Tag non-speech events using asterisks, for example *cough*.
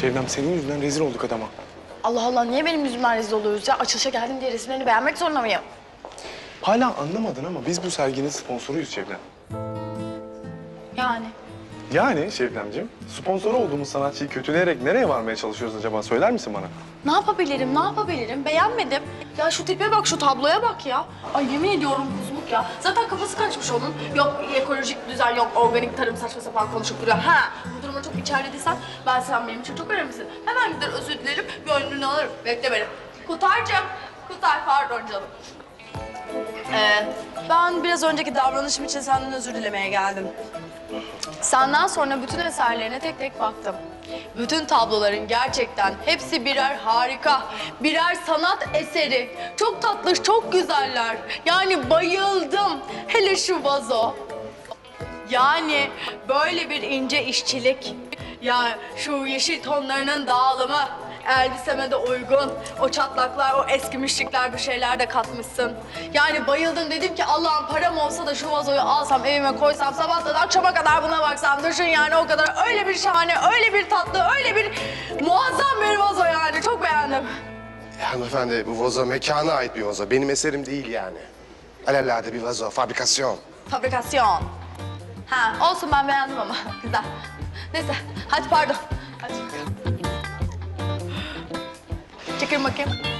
Şebnem senin yüzünden rezil olduk adama. Allah Allah niye benim yüzümden rezil oluyoruz ya? Açılışa geldim diye resimlerini beğenmek zorunda mıyım? Hala anlamadın ama biz bu serginin sponsoruyuz Şebnem. Yani. Yani Şebnemciğim, sponsor olduğumuz sanatçıyı kötüleyerek nereye varmaya çalışıyoruz acaba söyler misin bana? Ne yapabilirim, ne yapabilirim? Beğenmedim. Ya şu tipe bak, şu tabloya bak ya. Ay yemin ediyorum kuzluk ya. Zaten kafası kaçmış onun. Yok ekolojik düzen, yok organik tarım saçma sapan konuşup duruyor. Ha, bu duruma çok içerlediysen ben sen benim için çok önemlisin. Hemen gider özür dilerim, gönlünü alırım. Bekle beni. Kutarcığım, Kutar pardon canım. Ee, ben biraz önceki davranışım için senden özür dilemeye geldim. Senden sonra bütün eserlerine tek tek baktım. Bütün tabloların gerçekten hepsi birer harika, birer sanat eseri. Çok tatlı, çok güzeller. Yani bayıldım. Hele şu vazo. Yani böyle bir ince işçilik. Ya şu yeşil tonlarının dağılımı, elbiseme de uygun. O çatlaklar, o eskimişlikler bir şeyler de katmışsın. Yani bayıldım dedim ki Allah'ım param olsa da şu vazoyu alsam evime koysam sabahtan akşama kadar buna baksam. Düşün yani o kadar öyle bir şahane, öyle bir tatlı, öyle bir muazzam bir vazo yani. Çok beğendim. Ya hanımefendi bu vazo mekana ait bir vazo. Benim eserim değil yani. Alelade bir vazo, fabrikasyon. Fabrikasyon. Ha olsun ben beğendim ama *laughs* güzel. Neyse hadi pardon. chicken McKim.